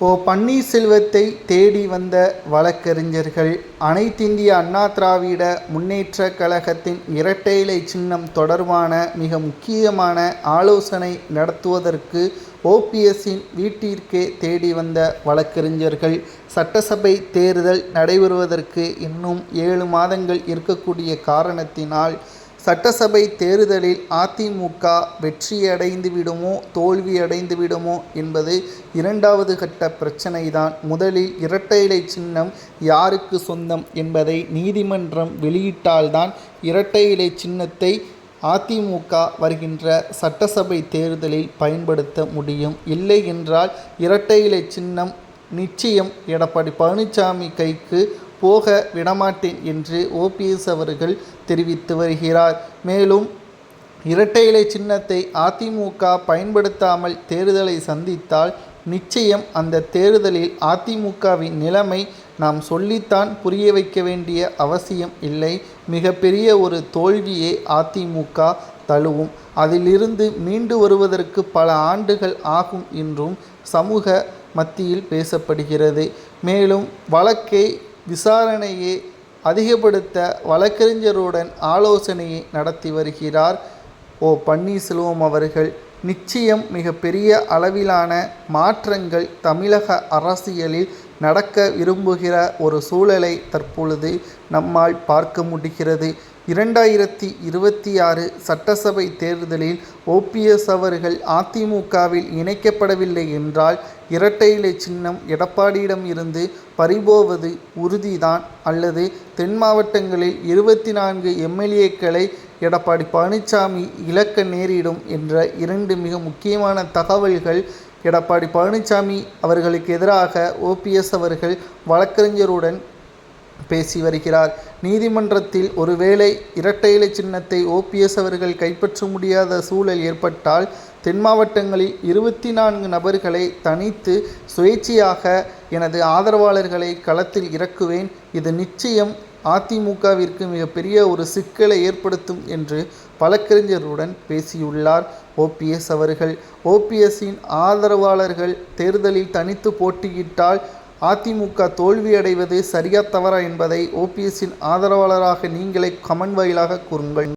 ஓ பன்னீர்செல்வத்தை தேடி வந்த வழக்கறிஞர்கள் அனைத்திந்திய அண்ணா திராவிட முன்னேற்றக் கழகத்தின் இரட்டை இலை சின்னம் தொடர்பான மிக முக்கியமான ஆலோசனை நடத்துவதற்கு ஓபிஎஸ்ஸின் வீட்டிற்கே தேடி வந்த வழக்கறிஞர்கள் சட்டசபை தேர்தல் நடைபெறுவதற்கு இன்னும் ஏழு மாதங்கள் இருக்கக்கூடிய காரணத்தினால் சட்டசபை தேர்தலில் அதிமுக வெற்றியடைந்து விடுமோ தோல்வியடைந்து விடுமோ என்பது இரண்டாவது கட்ட பிரச்சனை தான் முதலில் இரட்டை இலை சின்னம் யாருக்கு சொந்தம் என்பதை நீதிமன்றம் வெளியிட்டால்தான் இரட்டை இலை சின்னத்தை அதிமுக வருகின்ற சட்டசபை தேர்தலில் பயன்படுத்த முடியும். இல்லை என்றால் இரட்டை இலை சின்னம் நிச்சயம் எடப்பாடி பழனிசாமி கைக்கு போக விடமாட்டேன் என்று ஓபிஎஸ் அவர்கள் தெரிவித்து வருகிறார். மேலும் இரட்டை இலை சின்னத்தை அதிமுக பயன்படுத்தாமல் தேர்தலை சந்தித்தால் நிச்சயம் அந்த தேர்தலில் அதிமுகவின் நிலைமை நாம் சொல்லித்தான் புரிய வைக்க வேண்டிய அவசியம் இல்லை. மிகப்பெரிய ஒரு தோல்வியே அதிமுக தழுவும். அதிலிருந்து மீண்டு வருவதற்கு பல ஆண்டுகள் ஆகும் என்றும் சமூக மத்தியில் பேசப்படுகிறது. மேலும் வழக்கை விசாரணையை அதிகப்படுத்த வழக்கறிஞருடன் ஆலோசனையை நடத்தி வருகிறார். ஓ. பன்னீர்செல்வம் அவர்கள் நிச்சயம் மிக பெரிய அளவிலான மாற்றங்கள் தமிழக அரசியலில் நடக்க விரும்புகிற ஒரு சூழலை தற்பொழுது நம்மால் பார்க்க முடிகிறது. இரண்டாயிரத்தி இருபத்தி ஆறு சட்டசபை தேர்தலில் ஓபிஎஸ் அவர்கள் அதிமுகவில் இணைக்கப்படவில்லை என்றால் இரட்டை இலை சின்னம் எடப்பாடியிடம் இருந்து பறிபோவது உறுதிதான். அல்லது தென் மாவட்டங்களில் இருபத்தி நான்கு எம்எல்ஏக்களை எடப்பாடி பழனிசாமி இழக்க நேரிடும் என்ற இரண்டு மிக முக்கியமான தகவல்கள் எடப்பாடி பழனிசாமி அவர்களுக்கு எதிராக ஓபிஎஸ் அவர்கள் வழக்கறிஞருடன் பேசி வருகிறார். நீதிமன்றத்தில் ஒருவேளை இரட்டை இலை சின்னத்தை ஓபிஎஸ் அவர்கள் கைப்பற்ற முடியாத சூழல் ஏற்பட்டால் தென் மாவட்டங்களில் இருபத்தி நான்கு நபர்களை தனித்து சுயேட்சையாக எனது ஆதரவாளர்களை களத்தில் இறக்குவேன். இது நிச்சயம் அதிமுகவிற்கு மிகப்பெரிய ஒரு சிக்கலை ஏற்படுத்தும் என்று வழக்கறிஞருடன் பேசியுள்ளார் ஓபிஎஸ் அவர்கள். ஓபிஎஸ்ஸின் ஆதரவாளர்கள் தேர்தலில் தனித்து போட்டியிட்டால் அதிமுக தோல்வியடைவது சரியா தவறா என்பதை ஓபிஎஸ்ஸின் ஆதரவாளராக நீங்களே கமெண்ட் வாயிலாக கூறுங்கள்.